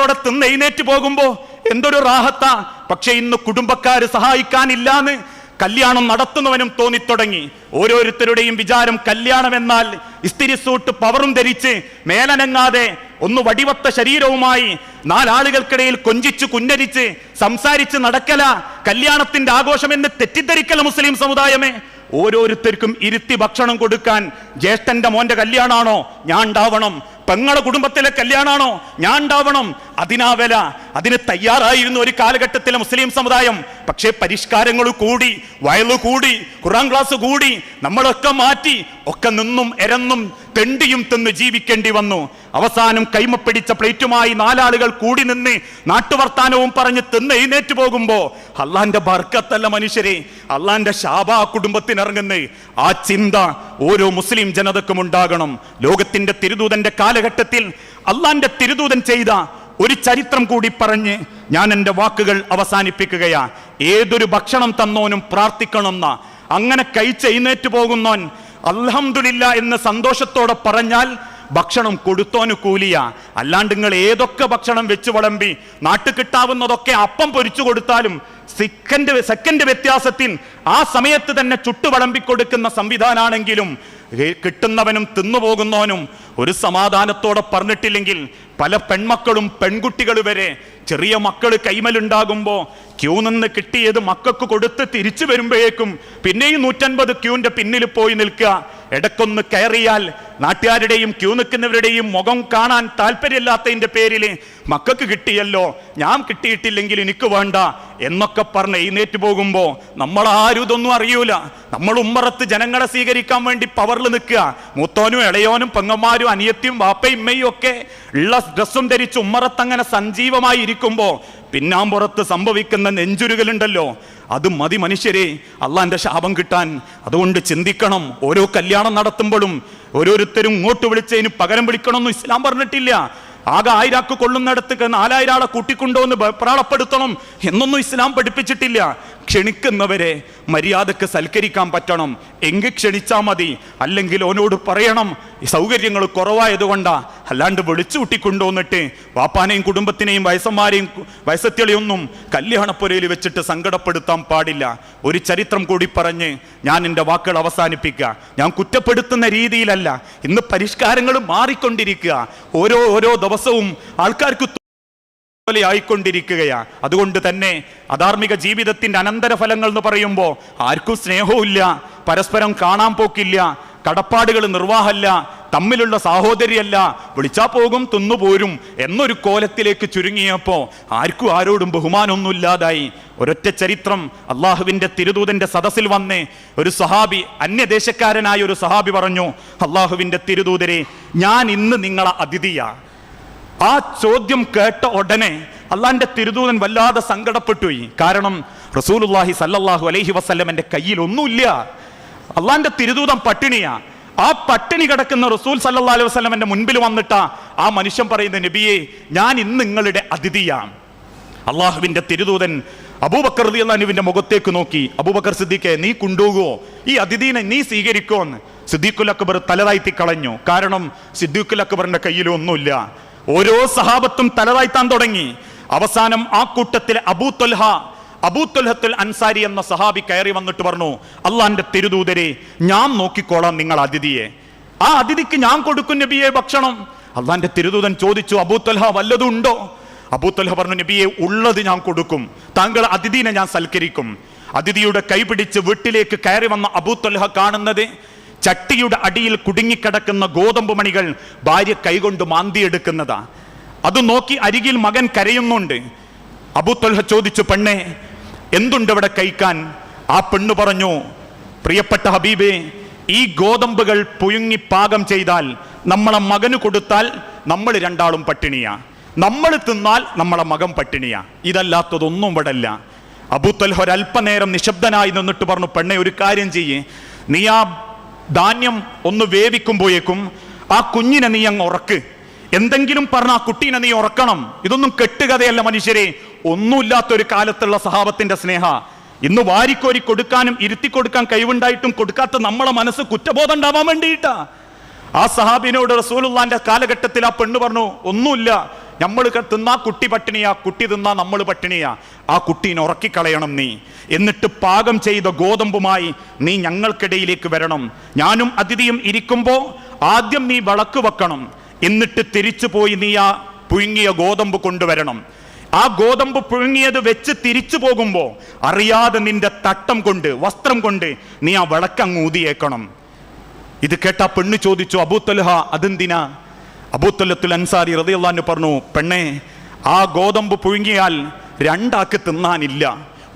അവിടെ തിന്ന് എഴുന്നേറ്റ് പോകുമ്പോ എന്തൊരു റാഹത്ത. പക്ഷെ ഇന്ന് കുടുംബക്കാര് സഹായിക്കാനില്ലാന്ന് കല്യാണം നടത്തുന്നവനും തോന്നിത്തുടങ്ങി. ഓരോരുത്തരുടെയും വിചാരം കല്യാണം എന്നാൽ ഇസ്തിരി സൂട്ട് പവറും ധരിച്ച് മേലനങ്ങാതെ ഒന്ന് വടിവത്ത ശരീരവുമായി നാലാളുകൾക്കിടയിൽ കൊഞ്ചിച്ചു കുഞ്ഞരിച്ച് സംസാരിച്ച് നടക്കല കല്യാണത്തിന്റെ ആഘോഷമെന്ന് തെറ്റിദ്ധരിക്കല മുസ്ലിം സമുദായമേ. ഓരോരുത്തർക്കും ഇരുത്തി ഭക്ഷണം കൊടുക്കാൻ ജ്യേഷ്ഠന്റെ മോന്റെ കല്യാണാണോ? ഞാൻ ഉണ്ടാവണം പെങ്ങളെ കുടുംബത്തിലെ കല്യാണാണോ? ഞാൻ ഉണ്ടാവണം അതിനാ വില. അതിന് തയ്യാറായിരുന്നു ഒരു കാലഘട്ടത്തിലെ മുസ്ലിം സമുദായം. പക്ഷേ പരിഷ്കാരങ്ങൾ കൂടി വയലു കൂടി ഖുറാൻ ക്ലാസ് കൂടി നമ്മളൊക്കെ മാറ്റി ഒക്കെ നിന്നും എരന്നും തെണ്ടിയും തിന്ന് ജീവിക്കേണ്ടി വന്നു. അവസാനം കൈമപ്പിടിച്ച പ്ലേറ്റുമായി നാലാളുകൾ കൂടി നിന്ന് നാട്ടുവർത്താനവും പറഞ്ഞ് തിന്ന് എഴുന്നേറ്റ് പോകുമ്പോ അള്ളാന്റെ ബർക്കത്തല്ല മനുഷ്യരെ അള്ളാന്റെ ശാപ ആ കുടുംബത്തിനിറങ്ങുന്നേ. ആ ചിന്ത ഓരോ മുസ്ലിം ജനതക്കും ഉണ്ടാകണം. ലോകത്തിന്റെ തിരുദൂതന്റെ കാലഘട്ടത്തിൽ അള്ളാന്റെ തിരുദൂതൻ ചെയ്ത ഒരു ചരിത്രം കൂടി പറഞ്ഞ് ഞാൻ എന്റെ വാക്കുകൾ അവസാനിപ്പിക്കുകയാ. ഏതൊരു ഭക്ഷണം തന്നോനും പ്രാർത്ഥിക്കണമെന്ന. അങ്ങനെ കഴിച്ച് എഴുന്നേറ്റ് പോകുന്നോൻ അൽഹംദുലില്ല എന്ന് സന്തോഷത്തോടെ പറഞ്ഞാൽ ഭക്ഷണം കൊടുത്തോന് കൂലിയ. അല്ലാണ്ട് നിങ്ങൾ ഏതൊക്കെ ഭക്ഷണം വെച്ച് വളമ്പി നാട്ടു കിട്ടാവുന്നതൊക്കെ അപ്പം പൊരിച്ചു കൊടുത്താലും സെക്കൻഡ് സെക്കൻഡ് വ്യത്യാസത്തിൽ ആ സമയത്ത് തന്നെ ചുട്ടു വിളമ്പി കൊടുക്കുന്ന സംവിധാനാണെങ്കിലും കിട്ടുന്നവനും തിന്നുപോകുന്നവനും ഒരു സമാധാനത്തോടെ പറഞ്ഞിട്ടില്ലെങ്കിൽ പല പെൺമക്കളും പെൺകുട്ടികൾ വരെ ചെറിയ മക്കൾ കൈമലുണ്ടാകുമ്പോൾ ക്യൂ നിന്ന് കിട്ടിയത് മക്കൾക്ക് കൊടുത്ത് തിരിച്ചു വരുമ്പോഴേക്കും പിന്നെയും നൂറ്റൻപത് ക്യൂവിന്റെ പിന്നിൽ പോയി നിൽക്കുക. ഇടക്കൊന്ന് കയറിയാൽ നാട്ടുകാരുടെയും ക്യൂ നിൽക്കുന്നവരുടെയും മുഖം കാണാൻ താല്പര്യമില്ലാത്തതിന്റെ പേരിൽ മക്കൾക്ക് കിട്ടിയല്ലോ ഞാൻ കിട്ടിയിട്ടില്ലെങ്കിൽ എനിക്ക് വേണ്ട എന്നൊക്കെ പറഞ്ഞ് എഴുന്നേറ്റ് പോകുമ്പോൾ നമ്മൾ ആരും ഇതൊന്നും അറിയൂല. നമ്മൾ ഉമ്മറത്ത് ജനങ്ങളെ സ്വീകരിക്കാൻ വേണ്ടി പവറിൽ നിൽക്കുക. മൂത്തോനും ഇളയോനും പെങ്ങന്മാരും അനിയത്തിയും വാപ്പയും ഇമ്മയും ഒക്കെ ഉള്ള ഡ്രസ്സും ധരിച്ച് ഉമ്മറത്ത് അങ്ങനെ സഞ്ജീവമായി ഇരിക്കുമ്പോൾ പിന്നാമ്പുറത്ത് സംഭവിക്കുന്ന നെഞ്ചുരുകലുണ്ടല്ലോ. അത് മതി മനുഷ്യരെ അള്ളാന്റെ ശാപം കിട്ടാൻ. അതുകൊണ്ട് ചിന്തിക്കണം. ഓരോ കല്യാണം നടത്തുമ്പോഴും ഓരോരുത്തരും ഇങ്ങോട്ട് വിളിച്ചതിന് പകരം വിളിക്കണമെന്നും ഇസ്ലാം പറഞ്ഞിട്ടില്ല. ആകെ ആയിരാക്ക് കൊള്ളുന്നിടത്ത് നാലായിരം ആളെ കൂട്ടിക്കൊണ്ടുവന്ന് പ്രാളപ്പെടുത്തണം എന്നൊന്നും ഇസ്ലാം പഠിപ്പിച്ചിട്ടില്ല. ക്ഷണിക്കുന്നവരെ മര്യാദയ്ക്ക് സൽക്കരിക്കാൻ പറ്റണം. എങ്കിൽ ക്ഷണിച്ചാൽ മതി. അല്ലെങ്കിൽ ഓനോട് പറയണം സൗകര്യങ്ങൾ കുറവായതുകൊണ്ടാ. അല്ലാണ്ട് വിളിച്ചു കൂട്ടിക്കൊണ്ടുവന്നിട്ട് വാപ്പാനെയും കുടുംബത്തിനെയും വയസ്സന്മാരെയും വയസ്സത്തിളെയൊന്നും കല്യാണപ്പുരയിൽ വെച്ചിട്ട് സങ്കടപ്പെടുത്താൻ പാടില്ല. ഒരു ചരിത്രം കൂടി പറഞ്ഞ് ഞാൻ എന്റെ വാക്കുകൾ അവസാനിപ്പിക്കുക. ഞാൻ കുറ്റപ്പെടുത്തുന്ന രീതിയിലല്ല. ഇന്ന് പരിഷ്കാരങ്ങൾ മാറിക്കൊണ്ടിരിക്കുക. ഓരോ ഓരോ ദിവസവും ആൾക്കാർക്ക് പോലെ ആയിക്കൊണ്ടിരിക്കുകയാ അതുകൊണ്ട് തന്നെ അധാർമിക ജീവിതത്തിന്റെ അനന്തരഫലങ്ങൾ എന്ന് പറയുമ്പോൾ ആർക്കും സ്നേഹവുമില്ല പരസ്പരം കാണാൻ പോക്കില്ല കടപ്പാടുകൾ നിർവാഹമല്ല തമ്മിലുള്ള സാഹോദര്യമല്ല വിളിച്ചാ പോകും തിന്നുപോരും എന്നൊരു കോലത്തിലേക്ക് ചുരുങ്ങിയപ്പോൾ ആർക്കും ആരോടും ബഹുമാനമൊന്നുമില്ലാതായി. ഒരൊറ്റ ചരിത്രം അള്ളാഹുവിന്റെ തിരുദൂതന്റെ സദസ്സിൽ വന്ന് ഒരു സഹാബി അന്യദേശക്കാരനായ ഒരു സഹാബി പറഞ്ഞു അള്ളാഹുവിന്റെ തിരുദൂതരെ ഞാൻ ഇന്ന് നിങ്ങളെ അതിഥിയാ. ആ ചോദ്യം കേട്ട ഉടനെ അള്ളാന്റെ തിരുദൂതൻ വല്ലാതെ സങ്കടപ്പെട്ടു കാരണം റസൂലുല്ലാഹി സല്ലല്ലാഹു അലൈഹി വസ്ല്ലമന്റെ കയ്യിൽ ഒന്നുമില്ല. അള്ളാന്റെ തിരുദൂതൻ പട്ടിണിയാ. ആ പട്ടിണി കിടക്കുന്ന റസൂൽ സല്ലാ അലൈഹി വസ്ലമന്റെ മുൻപിൽ വന്നിട്ടാ ആ മനുഷ്യൻ പറയുന്ന നബിയെ ഞാൻ ഇന്ന് നിങ്ങളുടെ അതിഥിയാണ് അള്ളാഹുവിന്റെ തിരുദൂതൻ അബൂബക്കർ റളിയല്ലാഹുവിന്റെ മുഖത്തേക്ക് നോക്കി അബൂബക്കർ സിദ്ദീഖെ നീ കൊണ്ടുപോകുവോ? ഈ അതിഥീനെ നീ സ്വീകരിക്കോ എന്ന്. സിദ്ദീഖുൽ അക്ബർ തലതാഴ്ത്തി കളഞ്ഞു. കാരണം സിദ്ദീഖുൽ അക്ബറിന്റെ കയ്യിൽ ഒന്നുമില്ല. ഓരോ സഹാബത്തും തലതാഴ്ത്താൻ തുടങ്ങി. അവസാനം ആ കൂട്ടത്തിൽ അബൂ തൊൽഹ അബൂ തൊൽഹത്തുൽ അൻസാരി എന്ന സഹാബി കയറി വന്നിട്ട് പറഞ്ഞു അള്ളാന്റെ തിരുദൂതരെ ഞാൻ നോക്കിക്കോളാം നിങ്ങൾ അതിഥിയെ. ആ അതിഥിക്ക് ഞാൻ കൊടുക്കും നബിയെ ഭക്ഷണം. അള്ളാന്റെ തിരുദൂതൻ ചോദിച്ചു അബൂ തൊൽഹ വല്ലതും ഉണ്ടോ? അബൂത്തൽഹ പറഞ്ഞു നബിയെ ഉള്ളത് ഞാൻ കൊടുക്കും. താങ്കൾ അതിഥീനെ ഞാൻ സൽക്കരിക്കും. അതിഥിയുടെ കൈപിടിച്ച് വീട്ടിലേക്ക് കയറി വന്ന അബൂത്തൽഹ കാണുന്നത് ചട്ടിയുടെ അടിയിൽ കുടുങ്ങിക്കിടക്കുന്ന ഗോതമ്പ് മണികൾ ഭാര്യ കൈകൊണ്ട് മാന്തിയെടുക്കുന്നതാ. അത് നോക്കി അരികിൽ മകൻ കരയുന്നുണ്ട്. അബുത്തൊൽഹ ചോദിച്ചു പെണ്ണെ എന്തുണ്ട് അവിടെ കഴിക്കാൻ? ആ പെണ്ണു പറഞ്ഞു പ്രിയപ്പെട്ട ഹബീബേ ഈ ഗോതമ്പുകൾ പുയുങ്ങി പാകം ചെയ്താൽ നമ്മളെ മകന് കൊടുത്താൽ നമ്മൾ രണ്ടാളും പട്ടിണിയാ. നമ്മൾ തിന്നാൽ നമ്മളെ മകൻ പട്ടിണിയാ. ഇതല്ലാത്തതൊന്നും ഇവിടെ അല്ല അബൂത്തൽഹ ഒരല്പനേരം നിശബ്ദനായി നിന്നിട്ട് പറഞ്ഞു പെണ്ണെ ഒരു കാര്യം ചെയ്യേ. നീ ആ ധാന്യം ഒന്ന് വേവിക്കുമ്പോഴേക്കും ആ കുഞ്ഞിനെ നീ അങ്ങ് ഉറക്ക്. എന്തെങ്കിലും പറഞ്ഞ ആ കുട്ടീനെ നീ ഉറക്കണം. ഇതൊന്നും കെട്ടുകഥയല്ല മനുഷ്യരെ. ഒന്നുമില്ലാത്ത ഒരു കാലത്തുള്ള സഹാബത്തിന്റെ സ്നേഹ. ഇന്ന് വാരിക്കോരി കൊടുക്കാനും ഇരുത്തി കൊടുക്കാൻ കഴിവുണ്ടായിട്ടും കൊടുക്കാത്ത നമ്മളെ മനസ്സ് കുറ്റബോധം ഉണ്ടാവാൻ വേണ്ടിയിട്ടാ. ആ സഹാബിനോട് റസൂലുള്ളാന്റെ കാലഘട്ടത്തിൽ ആ പെണ്ണ് പറഞ്ഞു ഒന്നുമില്ല. നമ്മൾ തിന്നാ കുട്ടി പട്ടിണിയാ കുട്ടി തിന്നാ നമ്മൾ പട്ടിണിയാ. ആ കുട്ടീനെ ഉറക്കിക്കളയണം നീ. എന്നിട്ട് പാകം ചെയ്ത ഗോതമ്പുമായി നീ ഞങ്ങൾക്കിടയിലേക്ക് വരണം. ഞാനും അതിഥിയും ഇരിക്കുമ്പോൾ ആദ്യം നീ വിളക്ക് വെക്കണം. എന്നിട്ട് തിരിച്ചു പോയി നീ ആ പുഴുങ്ങിയ ഗോതമ്പ് കൊണ്ടുവരണം. ആ ഗോതമ്പ് പുഴുങ്ങിയത് വെച്ച് തിരിച്ചു പോകുമ്പോൾ അറിയാതെ നിന്റെ തട്ടം കൊണ്ട് വസ്ത്രം കൊണ്ട് നീ ആ വിളക്കങ്ങ് ഊതിയേക്കണം. ഇത് കേട്ട പെണ്ണ് ചോദിച്ചു അബൂത്തലഹ അതെന്തിനാ? അബൂത്തല്ലത്തുൽ അൻസാരി റതിയല്ലാന്ന് പറഞ്ഞു പെണ്ണേ ആ ഗോതമ്പ് പുഴുങ്ങിയാൽ രണ്ടാക്ക് തിന്നാനില്ല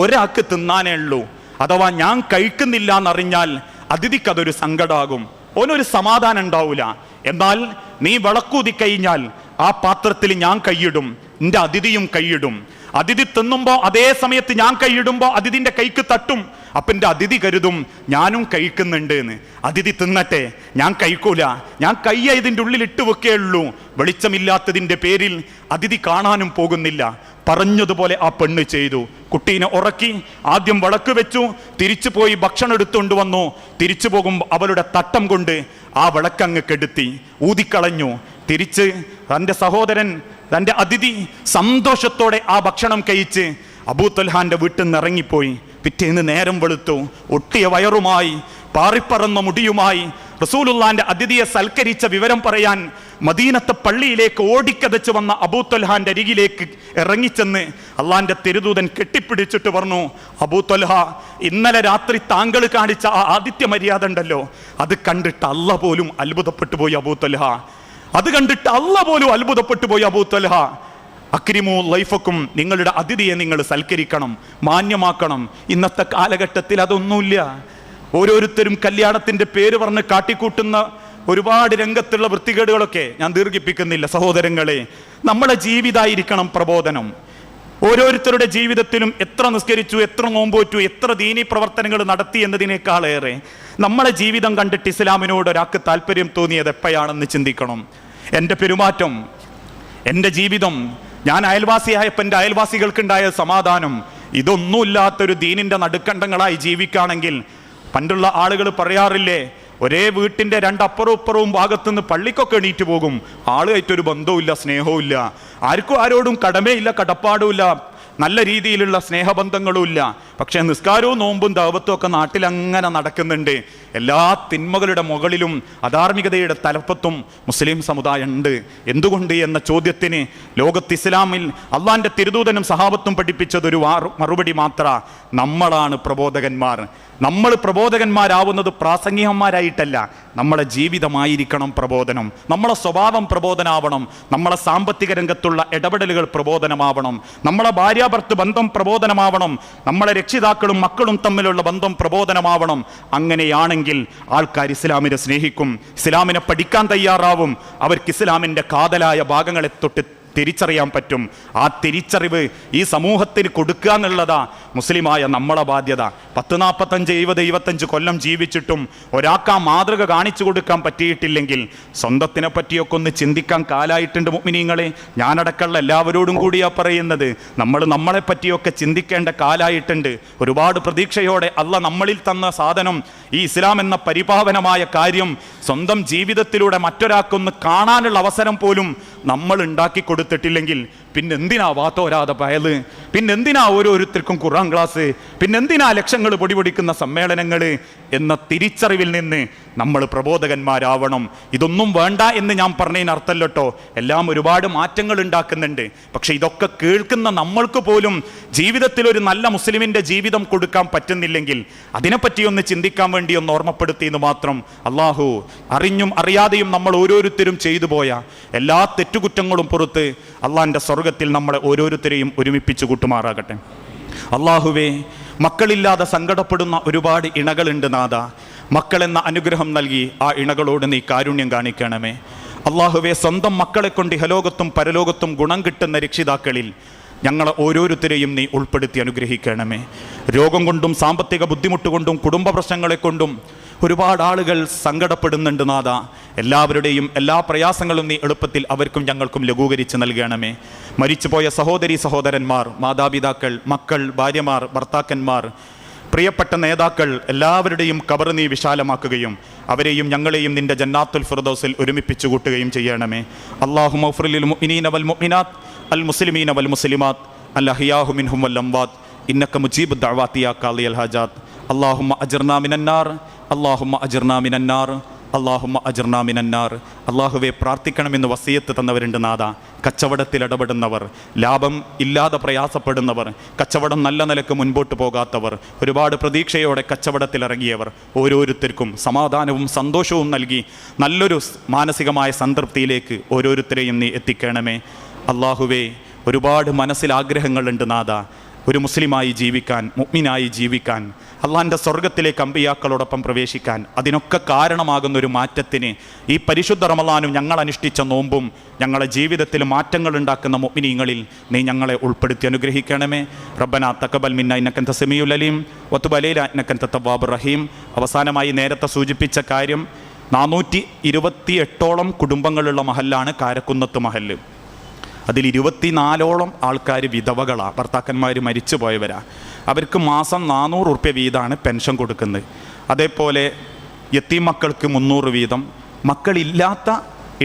ഒരാൾക്ക് തിന്നാനേ ഉള്ളൂ. അഥവാ ഞാൻ കഴിക്കുന്നില്ല എന്നറിഞ്ഞാൽ അതിഥിക്ക് അതൊരു സങ്കടമാകും ഓനൊരു സമാധാനം ഉണ്ടാവില്ല എന്നാൽ നീ വിളക്കൂതി കഴിഞ്ഞാൽ ആ പാത്രത്തിൽ ഞാൻ കൈയിടും നിന്റെ അതിഥിയും കൈയിടും. അതിഥി തിന്നുമ്പോ അതേ സമയത്ത് ഞാൻ കൈയിടുമ്പോൾ അതിഥിന്റെ കൈക്ക് തട്ടും. അപ്പൊ എന്റെ അതിഥി കരുതും ഞാനും കഴിക്കുന്നുണ്ട് എന്ന് അതിഥി തിന്നട്ടെ. ഞാൻ കഴിക്കൂല. ഞാൻ കൈ ഇതിന്റെ ഉള്ളിൽ ഇട്ട് വെക്കേയുള്ളൂ വെളിച്ചമില്ലാത്തതിന്റെ പേരിൽ അതിഥി കാണാനും പോകുന്നില്ല. പറഞ്ഞതുപോലെ ആ പെണ്ണ് ചെയ്തു. കുട്ടീനെ ഉറക്കി ആദ്യം വിളക്ക് വെച്ചു തിരിച്ചു പോയി ഭക്ഷണം എടുത്തുകൊണ്ട് വന്നു തിരിച്ചു പോകുമ്പോൾ അവളുടെ തട്ടം കൊണ്ട് ആ വിളക്കങ്ങ് കെടുത്തി ഊതിക്കളഞ്ഞു. തിരിച്ച് തന്റെ സഹോദരൻ തന്റെ അതിഥി സന്തോഷത്തോടെ ആ ഭക്ഷണം കഴിച്ച് അബൂത്തൽഹാന്റെ വീട്ടിൽ നിന്ന് ഇറങ്ങിപ്പോയി. പിറ്റേന്ന് നേരം വെളുത്തു ഒട്ടിയ വയറുമായി പാറിപ്പറന്ന മുടിയുമായി റസൂലുള്ളാന്റെ അതിഥിയെ സൽക്കരിച്ച വിവരം പറയാൻ മദീനത്തെ പള്ളിയിലേക്ക് ഓടിക്കതച്ച് വന്ന അബൂത്തൊൽഹാന്റെ അരികിലേക്ക് ഇറങ്ങിച്ചെന്ന് അള്ളാന്റെ തെരുദൂതൻ കെട്ടിപ്പിടിച്ചിട്ട് പറഞ്ഞു അബൂത്തൊൽഹ ഇന്നലെ രാത്രി താങ്കൾ കാണിച്ച ആ ആദിത്യ മര്യാദ ഉണ്ടല്ലോ. അത് കണ്ടിട്ട് അല്ല പോലും അത്ഭുതപ്പെട്ടു പോയി അബൂത്തൊൽഹ അത് കണ്ടിട്ട് അല്ല പോലും അത്ഭുതപ്പെട്ടു പോയി അബൂത്തൊൽഹ അക്രിമോ ലൈഫക്കും നിങ്ങളുടെ അതിഥിയെ നിങ്ങൾ സൽക്കരിക്കണം മാന്യമാക്കണം. ഇന്നത്തെ കാലഘട്ടത്തിൽ അതൊന്നുമില്ല. ഓരോരുത്തരും കല്യാണത്തിന്റെ പേര് പറഞ്ഞ് കാട്ടിക്കൂട്ടുന്ന ഒരുപാട് രംഗത്തുള്ള വൃത്തികേടുകളൊക്കെ ഞാൻ ദീർഘിപ്പിക്കുന്നില്ല സഹോദരങ്ങളെ. നമ്മളെ ജീവിതമായിരിക്കണം പ്രബോധനം. ഓരോരുത്തരുടെ ജീവിതത്തിലും എത്ര നിസ്കരിച്ചു എത്ര നോമ്പോറ്റു എത്ര ദീനി പ്രവർത്തനങ്ങൾ നടത്തി എന്നതിനേക്കാളേറെ നമ്മളെ ജീവിതം കണ്ടിട്ട് ഇസ്ലാമിനോട് ഒരാൾക്ക് താല്പര്യം തോന്നിയത് എപ്പോഴാണെന്ന് ചിന്തിക്കണം. എന്റെ പെരുമാറ്റം എന്റെ ജീവിതം ഞാൻ അയൽവാസിയായപ്പോൾ എന്റെ അയൽവാസികൾക്കുണ്ടായ സമാധാനം ഇതൊന്നുമില്ലാത്തൊരു ദീനിന്റെ നടുക്കണ്ടങ്ങളായി ജീവിക്കുകയാണെങ്കിൽ പണ്ടുള്ള ആളുകൾ പറയാറില്ലേ ഒരേ വീട്ടിന്റെ രണ്ടപ്പുറവും ഇപ്പുറവും ഭാഗത്തുനിന്ന് പള്ളിക്കൊക്കെ എണീറ്റ് പോകും. ആളുമായിട്ടൊരു ബന്ധവുമില്ല സ്നേഹവും ഇല്ല ആർക്കും ആരോടും കടമയില്ല കടപ്പാടുമില്ല. നല്ല രീതിയിലുള്ള സ്നേഹബന്ധങ്ങളും ഇല്ല പക്ഷേ നിസ്കാരവും നോമ്പും ദാവത്തും ഒക്കെ നാട്ടിൽ അങ്ങനെ നടക്കുന്നുണ്ട്. എല്ലാ തിന്മകളുടെ മുകളിലും അധാർമികതയുടെ തലപ്പത്തും മുസ്ലിം സമുദായം ഉണ്ട് എന്തുകൊണ്ട് എന്ന ചോദ്യത്തിന് ലോകത്ത് ഇസ്ലാമിൽ അള്ളാന്റെ തിരുദൂതനും സഹാബത്തും പഠിപ്പിച്ചതൊരു മറുപടി മാത്ര. നമ്മളാണ് പ്രബോധകന്മാർ. നമ്മൾ പ്രബോധകന്മാരാവുന്നത് പ്രാസംഗികന്മാരായിട്ടല്ല. നമ്മളെ ജീവിതമായിരിക്കണം പ്രബോധനം. നമ്മളെ സ്വഭാവം പ്രബോധനാവണം. നമ്മളെ സാമ്പത്തിക രംഗത്തുള്ള ഇടപെടലുകൾ പ്രബോധനമാവണം. നമ്മളെ ഭാര്യാഭർത്ത് ബന്ധം പ്രബോധനമാവണം. നമ്മളെ രക്ഷിതാക്കളും മക്കളും തമ്മിലുള്ള ബന്ധം പ്രബോധനമാവണം. അങ്ങനെയാണെങ്കിൽ ആൾക്കാർ ഇസ്ലാമിനെ സ്നേഹിക്കും. ഇസ്ലാമിനെ പഠിക്കാൻ തയ്യാറാവും. അവർക്ക് ഇസ്ലാമിന്റെ കാതലായ ഭാഗങ്ങളെ തൊട്ട് തിരിച്ചറിയാൻ പറ്റും. ആ തിരിച്ചറിവ് ഈ സമൂഹത്തിന് കൊടുക്കുക എന്നുള്ളതാ മുസ്ലിമായ നമ്മളെ ബാധ്യത. പത്ത് നാൽപ്പത്തഞ്ച് എഴുപത് എഴുപത്തഞ്ച് കൊല്ലം ജീവിച്ചിട്ടും ഒരാൾക്ക് ആ മാതൃക കാണിച്ചു കൊടുക്കാൻ പറ്റിയിട്ടില്ലെങ്കിൽ സ്വന്തത്തിനെ പറ്റിയൊക്കെ ഒന്ന് ചിന്തിക്കാൻ കാലായിട്ടുണ്ട് മുഗ്മിനീങ്ങളെ ഞാനടക്കമുള്ള എല്ലാവരോടും കൂടിയാ പറയുന്നത്. നമ്മൾ നമ്മളെ പറ്റിയൊക്കെ ചിന്തിക്കേണ്ട കാലായിട്ടുണ്ട്. ഒരുപാട് പ്രതീക്ഷയോടെ അല്ല നമ്മളിൽ തന്ന സാധനം ഈ ഇസ്ലാം എന്ന പരിപാവനമായ കാര്യം സ്വന്തം ജീവിതത്തിലൂടെ മറ്റൊരാൾക്കൊന്ന് കാണാനുള്ള അവസരം പോലും നമ്മൾ ഉണ്ടാക്കി കൊടുത്തിട്ടില്ലെങ്കിൽ പിന്നെന്തിനാ വാത്തോരാതെ പയൽ പിന്നെന്തിനാ ഓരോരുത്തർക്കും ഖുറാൻ ക്ലാസ് പിന്നെന്തിനാ ലക്ഷങ്ങൾ പൊടിപൊടിക്കുന്ന സമ്മേളനങ്ങൾ എന്ന തിരിച്ചറിവിൽ നിന്ന് നമ്മൾ പ്രബോധകന്മാരാവണം. ഇതൊന്നും വേണ്ട എന്ന് ഞാൻ പറഞ്ഞതിന് അർത്ഥമല്ലോ എല്ലാം ഒരുപാട് മാറ്റങ്ങൾ ഉണ്ടാക്കുന്നുണ്ട്. പക്ഷെ ഇതൊക്കെ കേൾക്കുന്ന നമ്മൾക്ക് പോലും ജീവിതത്തിൽ ഒരു നല്ല മുസ്ലിമിന്റെ ജീവിതം കൊടുക്കാൻ പറ്റുന്നില്ലെങ്കിൽ അതിനെപ്പറ്റി ഒന്ന് ചിന്തിക്കാൻ വേണ്ടി ഒന്ന് ഓർമ്മപ്പെടുത്തി എന്ന് മാത്രം അള്ളാഹു അറിഞ്ഞും അറിയാതെയും നമ്മൾ ഓരോരുത്തരും ചെയ്തു പോയ എല്ലാ തെറ്റുകുറ്റങ്ങളും പുറത്ത് അള്ളാഹിന്റെ സ്വർഗത്തിൽ നമ്മളെ ഓരോരുത്തരെയും ഒരുമിപ്പിച്ച് കൂട്ടുമാറാകട്ടെ. അള്ളാഹുവേ മക്കളില്ലാതെ സങ്കടപ്പെടുന്ന ഒരുപാട് ഇണകളുണ്ട് നാഥ. മക്കളെന്ന അനുഗ്രഹം നൽകി ആ ഇണകളോട് നീ കാരുണ്യം കാണിക്കണമേ. അള്ളാഹുവെ സ്വന്തം മക്കളെ കൊണ്ട് ഇഹലോകത്തും പരലോകത്തും ഗുണം കിട്ടുന്ന രക്ഷിതാക്കളിൽ ഞങ്ങളെ ഓരോരുത്തരെയും നീ ഉൾപ്പെടുത്തി അനുഗ്രഹിക്കണമേ. രോഗം കൊണ്ടും സാമ്പത്തിക ബുദ്ധിമുട്ട് കൊണ്ടും കുടുംബ പ്രശ്നങ്ങളെ കൊണ്ടും ഒരുപാട് ആളുകൾ സങ്കടപ്പെടുന്നുണ്ട് നാഥ. എല്ലാവരുടെയും എല്ലാ പ്രയാസങ്ങളും നീ എളുപ്പത്തിൽ അവർക്കും ഞങ്ങൾക്കും ലഘൂകരിച്ച് നൽകണമേ. മരിച്ചുപോയ സഹോദരി സഹോദരന്മാർ മാതാപിതാക്കൾ മക്കൾ ഭാര്യമാർ ഭർത്താക്കന്മാർ പ്രിയപ്പെട്ട നേതാക്കൾ എല്ലാവരുടെയും കബർ നീ വിശാലമാക്കുകയും അവരെയും ഞങ്ങളെയും നിന്റെ ജന്നാത്തുൽ ഫിർദൗസിൽ ഒരുമിപ്പിച്ചു കൂട്ടുകയും ചെയ്യണമേ അള്ളാഹു മൗഫറിൽ മുഅ്മിനീന വൽ മുഅ്മിനാത്ത്. അൽ മുസ്ലിമീന വൽ മുസ്ലിമാത്ത് അൽ അഹിയാഹു മിൻഹും വൽ അംവാത്ത് ഇന്നക മുജീബ് ദഅവാതി യാ ഖാളി അൽ ഹജാത്ത്. അല്ലാഹുമ്മ അജ്ർനാ മിനന്നാർ അല്ലാഹുമ്മ അജ്ർനാ മിനന്നാർ അള്ളാഹുമ്മ അജർനാ മിനന്നാർ അള്ളാഹുവെ പ്രാർത്ഥിക്കണമെന്ന് വസീയത്ത് തന്നവരുണ്ട് നാഥ. കച്ചവടത്തിൽ ഇടപെടുന്നവർ. ലാഭം ഇല്ലാതെ പ്രയാസപ്പെടുന്നവർ. കച്ചവടം നല്ല നിലയ്ക്ക് മുൻപോട്ട് പോകാത്തവർ. ഒരുപാട് പ്രതീക്ഷയോടെ കച്ചവടത്തിൽ ഇറങ്ങിയവർ. ഓരോരുത്തർക്കും സമാധാനവും സന്തോഷവും നൽകി നല്ലൊരു മാനസികമായ സംതൃപ്തിയിലേക്ക് ഓരോരുത്തരെയും നീ എത്തിക്കണമേ. അള്ളാഹുവേ ഒരുപാട് മനസ്സിൽ ആഗ്രഹങ്ങളുണ്ട് നാഥ. ഒരു മുസ്ലിമായി ജീവിക്കാൻ മുഗ്മിനായി ജീവിക്കാൻ അള്ളാഹിന്റെ സ്വർഗത്തിലെ കമ്പിയാക്കളോടൊപ്പം പ്രവേശിക്കാൻ. അതിനൊക്കെ കാരണമാകുന്ന ഒരു മാറ്റത്തിന് ഈ പരിശുദ്ധ റമലാനും ഞങ്ങൾ അനുഷ്ഠിച്ച നോമ്പും ഞങ്ങളെ ജീവിതത്തിൽ മാറ്റങ്ങൾ ഉണ്ടാക്കുന്ന മുഗ്മിനീങ്ങളിൽ നീ ഞങ്ങളെ ഉൾപ്പെടുത്തി അനുഗ്രഹിക്കണമേ. റബ്ബന തക്കബൽ മിന്ന ഇന്നക്കൻ തസമിയുൽ അലീം ഒത്തുബലയിൽ ഇന്നക്കൻ തവാബ് റഹീം. അവസാനമായി നേരത്തെ സൂചിപ്പിച്ച കാര്യം നാനൂറ്റി ഇരുപത്തി എട്ടോളം കുടുംബങ്ങളുള്ള മഹല്ലാണ് കാരക്കുന്നത്ത് മഹല്ല്. അതിൽ ഇരുപത്തിനാലോളം ആൾക്കാർ വിധവകളാണ് ഭർത്താക്കന്മാർ മരിച്ചു പോയവരാ അവർക്ക് മാസം നാനൂറ് ഉറുപ്യ വീതമാണ് പെൻഷൻ കൊടുക്കുന്നത്. അതേപോലെ എത്തി മക്കൾക്ക് മുന്നൂറ് വീതം മക്കളില്ലാത്ത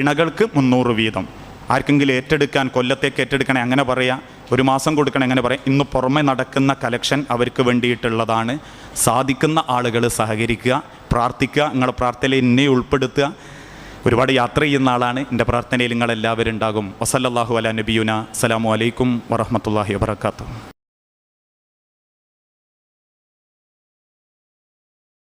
ഇണകൾക്ക് മുന്നൂറ് വീതം. ആർക്കെങ്കിലും ഏറ്റെടുക്കാൻ കൊല്ലത്തേക്ക് ഏറ്റെടുക്കണേ അങ്ങനെ പറയാം. ഒരു മാസം കൊടുക്കണേ അങ്ങനെ പറയാം. ഇന്ന് പുറമെ നടക്കുന്ന കലക്ഷൻ അവർക്ക് വേണ്ടിയിട്ടുള്ളതാണ്. സാധിക്കുന്ന ആളുകൾ സഹകരിക്കുക പ്രാർത്ഥിക്കുക നിങ്ങളുടെ പ്രാർത്ഥനയിൽ എന്നെ ഉൾപ്പെടുത്തുക. ഒരുപാട് യാത്ര ചെയ്യുന്ന ആളാണ്. എന്റെ പ്രാർത്ഥനയിൽ നിങ്ങളെല്ലാവരും ഉണ്ടാകും. വസല്ലാഹു അല നബിയുന. അസ്സലാമു അലൈക്കും വറഹമത്തല്ലാഹി വാബർക്കാത്തു